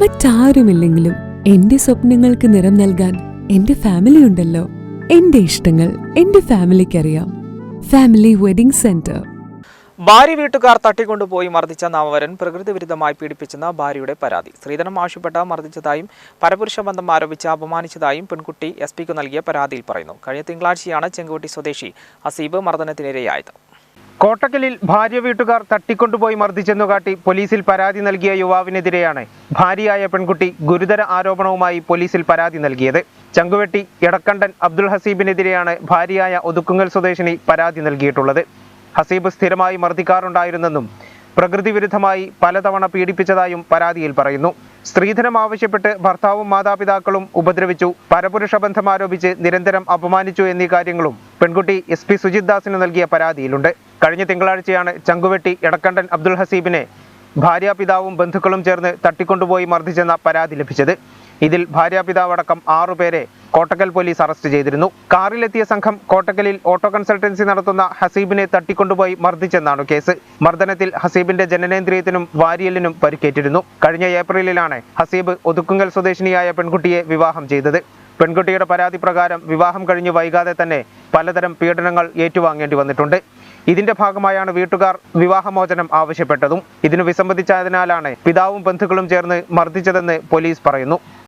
മറ്റാരുമില്ലെങ്കിലും എന്റെ സ്വപ്നങ്ങൾക്ക് നിറം നൽകാൻ എന്റെ ഫാമിലി ഉണ്ടല്ലോ. എന്റെ ഇഷ്ടങ്ങൾ എന്റെ ഫാമിലിക്കറിയാം ഫാമിലി വെഡിംഗ് സെന്റർ ഭാര്യ വീട്ടുകാർ തട്ടിക്കൊണ്ടുപോയി മർദ്ദിച്ച നാമവരൻ പ്രകൃതി വിരുദ്ധമായി പീഡിപ്പിച്ചെന്ന ഭാര്യയുടെ പരാതി. സ്ത്രീധനം ആവശ്യപ്പെട്ട മർദ്ദിച്ചതായും പരപുരുഷ ബന്ധം ആരോപിച്ച് അപമാനിച്ചതായും പെൺകുട്ടി എസ് പിക്ക് നൽകിയ പരാതിയിൽ പറയുന്നു. കഴിഞ്ഞ തിങ്കളാഴ്ചയാണ് ചെങ്കുവട്ടി സ്വദേശി അസീബ് മർദ്ദനത്തിനിരയായത്. കോട്ടക്കലിൽ ഭാര്യ വീട്ടുകാർ തട്ടിക്കൊണ്ടുപോയി മർദ്ദിച്ചെന്നു കാട്ടി പോലീസിൽ പരാതി നൽകിയ യുവാവിനെതിരെയാണ് ഭാര്യയായ പെൺകുട്ടി ഗുരുതര ആരോപണവുമായി പോലീസിൽ പരാതി നൽകിയത്. ചങ്കുവെട്ടി എടക്കണ്ടൻ അബ്ദുൾ ഹസീബിനെതിരെയാണ് ഭാര്യയായ ഒതുക്കുങ്ങൽ സ്വദേശിനി പരാതി നൽകിയിട്ടുള്ളത്. ഹസീബ് സ്ഥിരമായി മർദ്ദിക്കാറുണ്ടായിരുന്നെന്നും പ്രകൃതി വിരുദ്ധമായി പലതവണ പീഡിപ്പിച്ചതായും പരാതിയിൽ പറയുന്നു. സ്ത്രീധനം ആവശ്യപ്പെട്ട് ഭർത്താവും മാതാപിതാക്കളും ഉപദ്രവിച്ചു. പരപുരുഷ ബന്ധം ആരോപിച്ച് നിരന്തരം അപമാനിച്ചു എന്നീ കാര്യങ്ങളും പെൺകുട്ടി എസ് പി സുജിത് ദാസിന് നൽകിയ പരാതിയിലുണ്ട്. കഴിഞ്ഞ തിങ്കളാഴ്ചയാണ് ചങ്കുവെട്ടി എടക്കണ്ടൻ അബ്ദുൾ ഹസീബിനെ ഭാര്യാപിതാവും ബന്ധുക്കളും ചേർന്ന് തട്ടിക്കൊണ്ടുപോയി മർദ്ദിച്ചെന്ന പരാതി ലഭിച്ചത്. ഇതിൽ ഭാര്യാപിതാവടക്കം ആറുപേരെ കോട്ടക്കൽ പോലീസ് അറസ്റ്റ് ചെയ്തിരുന്നു. കാറിലെത്തിയ സംഘം കോട്ടക്കലിൽ ഓട്ടോ കൺസൾട്ടൻസി നടത്തുന്ന ഹസീബിനെ തട്ടിക്കൊണ്ടുപോയി മർദ്ദിച്ചെന്നാണ് കേസ്. മർദ്ദനത്തിൽ ഹസീബിന്റെ ജനനേന്ദ്രിയത്തിനും വാരിയലിനും പരിക്കേറ്റിരുന്നു. കഴിഞ്ഞ ഏപ്രിലിലാണ് ഹസീബ് ഒതുക്കുങ്ങൽ സ്വദേശിനിയായ പെൺകുട്ടിയെ വിവാഹം ചെയ്തത്. പെൺകുട്ടിയുടെ പരാതി പ്രകാരം വിവാഹം കഴിഞ്ഞ് വൈകാതെ തന്നെ പലതരം പീഡനങ്ങൾ ഏറ്റുവാങ്ങേണ്ടി വന്നിട്ടുണ്ട്. ഇതിന്റെ ഭാഗമായാണ് വീട്ടുകാർ വിവാഹമോചനം ആവശ്യപ്പെട്ടതും. ഇതിനു വിസമ്മതിച്ചതിനാലാണ് പിതാവും ബന്ധുക്കളും ചേർന്ന് മർദ്ദിച്ചതെന്ന് പോലീസ് പറയുന്നു.